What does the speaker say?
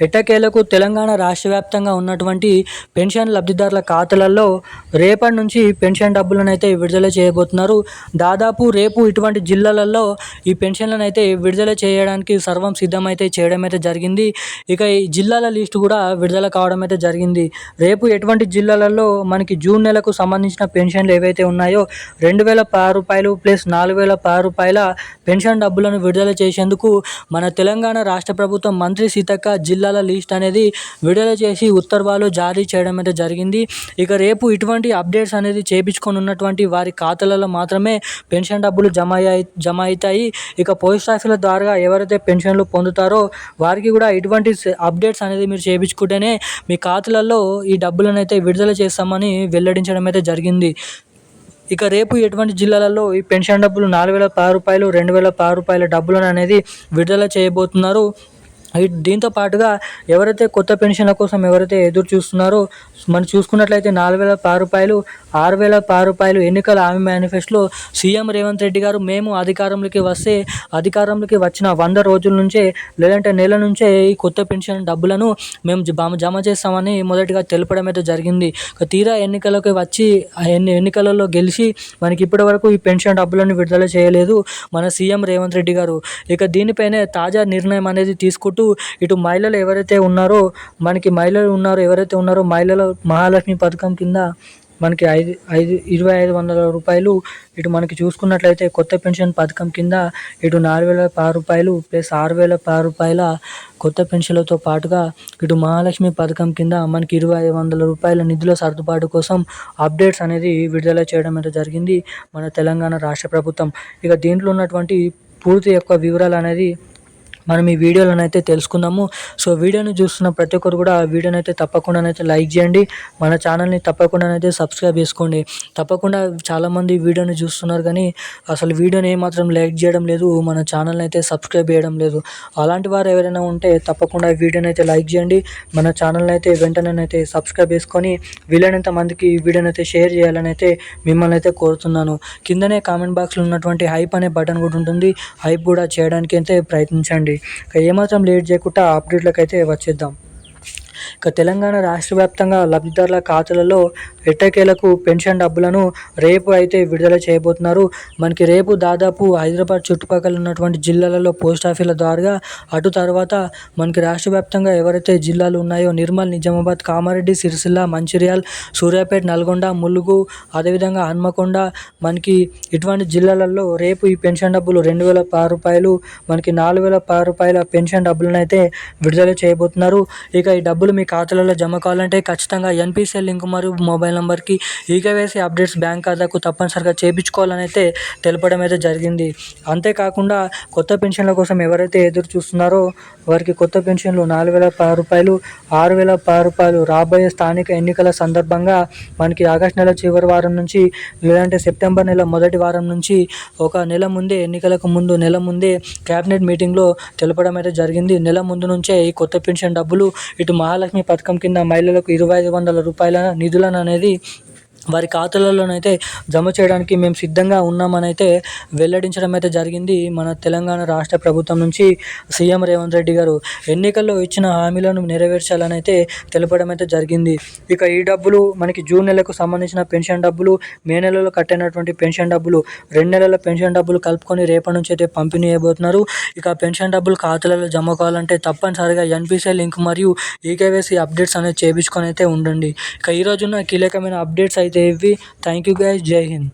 ఎట్టకేలకు తెలంగాణ రాష్ట్ర వ్యాప్తంగా ఉన్నటువంటి పెన్షన్ లబ్ధిదారుల ఖాతాలలో రేపటి నుంచి పెన్షన్ డబ్బులను అయితే విడుదల చేయబోతున్నారు. దాదాపు రేపు ఇటువంటి జిల్లాలలో ఈ పెన్షన్లను అయితే విడుదల చేయడానికి సర్వం సిద్ధమైతే చేయడం అయితే జరిగింది. ఇక ఈ జిల్లాల లిస్ట్ కూడా విడుదల కావడం అయితే జరిగింది. రేపు ఎటువంటి జిల్లాలలో మనకి జూన్ నెలకు సంబంధించిన పెన్షన్లు ఏవైతే ఉన్నాయో రెండు వేల పది రూపాయలు ప్లస్ నాలుగు వేల పది రూపాయల పెన్షన్ డబ్బులను విడుదల చేసేందుకు మన తెలంగాణ రాష్ట్ర ప్రభుత్వం మంత్రి సీతక్క జిల్లా జిల్లాల లిస్ట్ అనేది విడుదల చేసి ఉత్తర్వులు జారీ చేయడం అయితే జరిగింది. ఇక రేపు ఇటువంటి అప్డేట్స్ అనేది చేపించుకొని ఉన్నటువంటి వారి ఖాతాలలో మాత్రమే పెన్షన్ డబ్బులు జమ జమ అవుతాయి. ఇక పోస్ట్ ఆఫీసుల ద్వారా ఎవరైతే పెన్షన్లు పొందుతారో వారికి కూడా ఇటువంటి అప్డేట్స్ అనేది మీరు చేయించుకుంటేనే మీ ఖాతాలలో ఈ డబ్బులను అయితే విడుదల చేస్తామని వెల్లడించడం అయితే జరిగింది. ఇక రేపు ఎటువంటి జిల్లాలలో ఈ పెన్షన్ డబ్బులు నాలుగు వేల పది రూపాయలు రెండు వేల పది రూపాయల డబ్బులను అనేది విడుదల చేయబోతున్నారు. దీంతో పాటుగా ఎవరైతే కొత్త పెన్షన్ల కోసం ఎవరైతే ఎదురు చూస్తున్నారో మనం చూసుకున్నట్లయితే నాలుగు వేల పది రూపాయలు ఆరు వేల పది రూపాయలు ఎన్నికల హామీ మేనిఫెస్టోలో సీఎం రేవంత్ రెడ్డి గారు మేము అధికారంలోకి వస్తే అధికారంలోకి వచ్చిన వంద రోజుల నుంచే లేదంటే నెల నుంచే ఈ కొత్త పెన్షన్ డబ్బులను మేము జమ జమ చేస్తామని మొదటిగా తెలపడం అయితే జరిగింది. తీరా ఎన్నికలకు వచ్చి ఎన్ని ఎన్నికలలో గెలిచి మనకి ఇప్పటి వరకు ఈ పెన్షన్ డబ్బులను విడుదల చేయలేదు మన సీఎం రేవంత్ రెడ్డి గారు. ఇక దీనిపైనే తాజా నిర్ణయం అనేది తీసుకుంటూ ఇటు మహిళలు ఎవరైతే ఉన్నారో మనకి మహిళలు ఉన్నారో ఎవరైతే ఉన్నారో మహిళల మహాలక్ష్మి పథకం కింద మనకి ఐదు ఐదు ఇరవై ఐదు వందల రూపాయలు ఇటు మనకి చూసుకున్నట్లయితే కొత్త పెన్షన్ పథకం కింద ఇటు నాలుగు వేల పది రూపాయలు ప్లస్ ఆరు వేల పది రూపాయల కొత్త పెన్షన్లతో పాటుగా ఇటు మహాలక్ష్మి పథకం కింద మనకి ఇరవై ఐదు వందల రూపాయల నిధుల సర్దుబాటు కోసం అప్డేట్స్ అనేది విడుదల చేయడం అయితే జరిగింది మన తెలంగాణ రాష్ట్ర ప్రభుత్వం. ఇక దీంట్లో ఉన్నటువంటి పూర్తి యొక్క వివరాలు అనేది మనం ఈ వీడియోలను అయితే తెలుసుకుందాము. సో వీడియోని చూస్తున్న ప్రతి ఒక్కరు కూడా ఆ వీడియోని అయితే తప్పకుండా అయితే లైక్ చేయండి. మన ఛానల్ని తప్పకుండా అయితే సబ్స్క్రైబ్ చేసుకోండి. తప్పకుండా చాలామంది వీడియోని చూస్తున్నారు కానీ అసలు వీడియోని ఏమాత్రం లైక్ చేయడం లేదు మన ఛానల్ని అయితే సబ్స్క్రైబ్ చేయడం లేదు. అలాంటి వారు ఎవరైనా ఉంటే తప్పకుండా వీడియోని అయితే లైక్ చేయండి. మన ఛానల్ని అయితే వెంటనే అయితే సబ్స్క్రైబ్ చేసుకొని వీలైనంత మందికి ఈ వీడియోని అయితే షేర్ చేయాలని అయితే మిమ్మల్ని అయితే కోరుతున్నాను. కిందనే కామెంట్ బాక్స్లో ఉన్నటువంటి హైప్ అనే బటన్ కూడా ఉంటుంది. హైప్ కూడా చేయడానికి అయితే ప్రయత్నించండి. ఏమాత్రం లేట్ చేయకుండా అప్డేట్లకు అయితే వచ్చేద్దాం. ఇక తెలంగాణ రాష్ట్ర వ్యాప్తంగా లబ్ధిదారుల ఖాతాలలో ఎట్టకేలకు పెన్షన్ డబ్బులను రేపు అయితే విడుదల చేయబోతున్నారు. మనకి రేపు దాదాపు హైదరాబాద్ చుట్టుపక్కల ఉన్నటువంటి జిల్లాలలో పోస్ట్ ఆఫీసుల ద్వారా అటు తర్వాత మనకి రాష్ట్ర వ్యాప్తంగా ఎవరైతే జిల్లాలు ఉన్నాయో నిర్మల్ నిజామాబాద్ కామారెడ్డి సిరిసిల్ల మంచిర్యాల్ సూర్యాపేట నల్గొండ ములుగు అదేవిధంగా హన్మకొండ మనకి ఇటువంటి జిల్లాలలో రేపు ఈ పెన్షన్ డబ్బులు రెండు వేల పది రూపాయలు మనకి నాలుగు వేల పది రూపాయల పెన్షన్ డబ్బులను అయితే విడుదల చేయబోతున్నారు. ఇక ఈ డబ్బులు మీ ఖాతాలలో జమ కావాలంటే ఖచ్చితంగా ఎన్పిసిఎల్ లింక్ మరియు మొబైల్ నెంబర్కి ఈకేవైసీ అప్డేట్స్ బ్యాంక్ ఖాతాకు తప్పనిసరిగా చేయించుకోవాలని అయితే తెలపడం అయితే జరిగింది. అంతేకాకుండా కొత్త పెన్షన్ల కోసం ఎవరైతే ఎదురు చూస్తున్నారో వారికి కొత్త పెన్షన్లు నాలుగు వేల పది రూపాయలు ఆరు వేల పది రూపాయలు రాబోయే స్థానిక ఎన్నికల సందర్భంగా మనకి ఆగస్టు నెల చివరి వారం నుంచి లేదంటే సెప్టెంబర్ నెల మొదటి వారం నుంచి ఒక నెల ముందే ఎన్నికలకు ముందు నెల ముందే క్యాబినెట్ మీటింగ్లో తెలపడం అయితే జరిగింది. నెల ముందు నుంచే ఈ కొత్త పెన్షన్ డబ్బులు ఇటు మహాలక్ష్మి పథకం కింద మహిళలకు ఇరవై ఐదు వందల రూపాయల నిధులను అనేది వారి ఖాతాలలోనైతే జమ చేయడానికి మేము సిద్ధంగా ఉన్నామని అయితే వెల్లడించడం అయితే జరిగింది. మన తెలంగాణ రాష్ట్ర ప్రభుత్వం నుంచి సీఎం రేవంత్ రెడ్డి గారు ఎన్నికల్లో ఇచ్చిన హామీలను నెరవేర్చాలని అయితే తెలపడం అయితే జరిగింది. ఇక ఈ డబ్బులు మనకి జూన్ నెలకు సంబంధించిన పెన్షన్ డబ్బులు మే నెలలో కట్టైనటువంటి పెన్షన్ డబ్బులు రెండు నెలల పెన్షన్ డబ్బులు కలుపుకొని రేపటి నుంచి అయితే పంపిణీ చేయబోతున్నారు. ఇక పెన్షన్ డబ్బులు ఖాతాలలో జమ కావాలంటే తప్పనిసరిగా ఎన్పిసిఐ లింక్ మరియు ఈకేవైసీ అప్డేట్స్ అనేది చేయించుకొని అయితే ఉండండి. ఇక ఈ కీలకమైన అప్డేట్స్ అయితే stevie thank you guys. Jai hind.